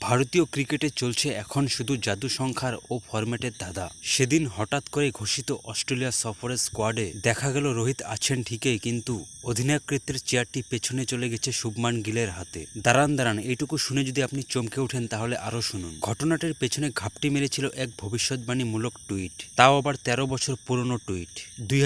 ভারতীয় ক্রিকেটে চলছে এখন শুধু জাদু সংখ্যার ও ফরম্যাটের ধাঁধা। সেদিন হঠাৎ করে ঘোষিত অস্ট্রেলিয়া সফরের স্কোয়াডে দেখা গেল রোহিত আছেন ঠিকই, কিন্তু অধিনায়কৃত্বের চেয়ারটি পেছনে চলে গেছে শুভমান গিলের হাতে। দাঁড়ান দাঁড়ান, এইটুকু শুনে যদি আপনি চমকে ওঠেন তাহলে আরও শুনুন। ঘটনাটির পেছনে ঘাপটি মেরেছিল এক ভবিষ্যৎবাণীমূলক টুইট, তাও আবার তেরো বছর পুরনো টুইট। দুই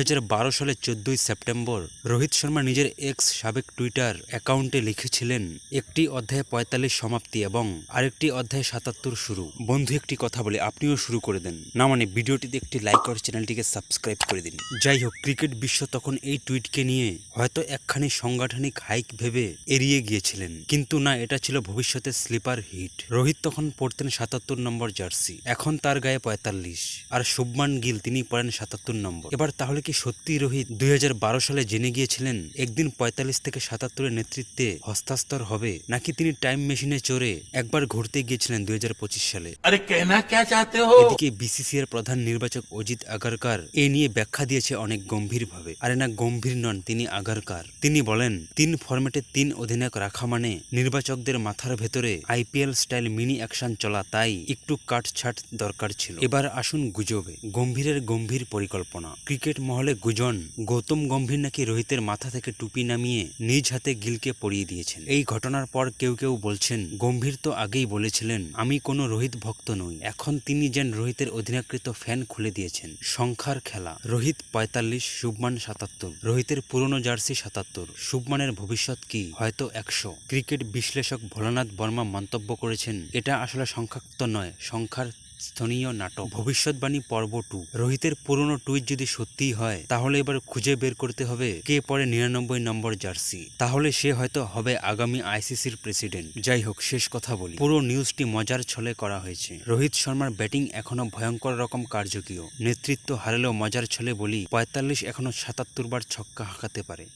সালের চোদ্দই সেপ্টেম্বর, রোহিত শর্মা নিজের এক্স সাবেক টুইটার অ্যাকাউন্টে লিখেছিলেন, একটি অধ্যায় পঁয়তাল্লিশ সমাপ্তি এবং আরেকটি অধ্যায় সাতাত্তর শুরু। বন্ধু, একটি কথা বলে, আপনিও শুরু করে দেন। না মানে ভিডিওটিতে একটি লাইক আর চ্যানেলটিকে সাবস্ক্রাইব করে দিন। যাই হোক, ক্রিকেট বিশ্ব তখন এই টুইটকে নিয়ে হয়তো একখানি সাংগঠনিক হাইক ভেবে এড়িয়ে গিয়েছিলেন। কিন্তু না, এটা ছিল ভবিষ্যতের স্লিপার হিট রোহিত তখন পড়তেন সাতাত্তর নম্বর জার্সি এখন তার গায়ে পঁয়তাল্লিশ। আর শুভমান গিল, তিনি পড়েন সাতাত্তর নম্বর। এবার তাহলে কি সত্যি রোহিত দুই হাজার বারো সালে জেনে গিয়েছিলেন, একদিন পঁয়তাল্লিশ থেকে সাতাত্তরের নেতৃত্বে হস্তাস্তর হবে? নাকি তিনি টাইম মেশিনে চড়ে একবার ঘুরতে গিয়েছিলেন দুই হাজার পঁচিশ সালে। আরে কেনা কে চাতে হো? এদিকে বিসিসিআর প্রধান নির্বাচক অজিত আগারকার এ নিয়ে ব্যাখ্যা দিয়েছে অনেক গম্ভীরভাবে। আরে না গম্ভীর নন তিনি আগারকার। তিনি বলেন তিন ফরম্যাটে তিন অধিনায়ক রাখা মানে নির্বাচকদের মাথার ভেতরে আইপিএল স্টাইল মিনি অ্যাকশন চলা তাই একটু কাটছাট দরকার ছিল। এবার আসুন গুজবে। গম্ভীরের গম্ভীর পরিকল্পনা। ক্রিকেট মহলে গুজন গৌতম গম্ভীর নাকি রোহিতের মাথা থেকে টুপি নামিয়ে নিজ হাতে গিলকে পড়িয়ে দিয়েছেন। এই ঘটনার পর কেউ কেউ বলছেন গম্ভীর তো আগেই বলেছিলেন, আমি কোনো রোহিত ভক্ত নই। এখন তিনি যেন রোহিতের অধিনাকৃত ফ্যান খুলে দিয়েছেন। সংখ্যার খেলা। রোহিত পঁয়তাল্লিশ, শুভমান সাতাত্তর। রোহিতের পুরনো জার্সি সাতাত্তর। শুভমানের ভবিষ্যৎ কি? হয়তো একশো। ক্রিকেট বিশ্লেষক ভোলানাথ বর্মা মন্তব্য করেছেন, এটা আসলে সংখ্যাক্ত নয়। সংখ্যার স্থানীয় নাটক, ভবিষ্যৎবাণী পর্ব টু। রোহিতের পুরনো টুইট যদি সত্যিই হয়, তাহলে এবার খুঁজে বের করতে হবে কে পরে নিরানব্বই নম্বর জার্সি। তাহলে সে হয়তো হবে আগামী আইসিসির প্রেসিডেন্ট। যাই হোক, শেষ কথা বলি। পুরো নিউজটি মজার ছলে করা হয়েছে। রোহিত শর্মার ব্যাটিং এখনও ভয়ঙ্কর রকম কার্যকীয়। নেতৃত্ব হারালেও মজার ছলে বলি, পঁয়তাল্লিশ এখনও সাতাত্তর বার ছক্কা হাঁকাতে পারে।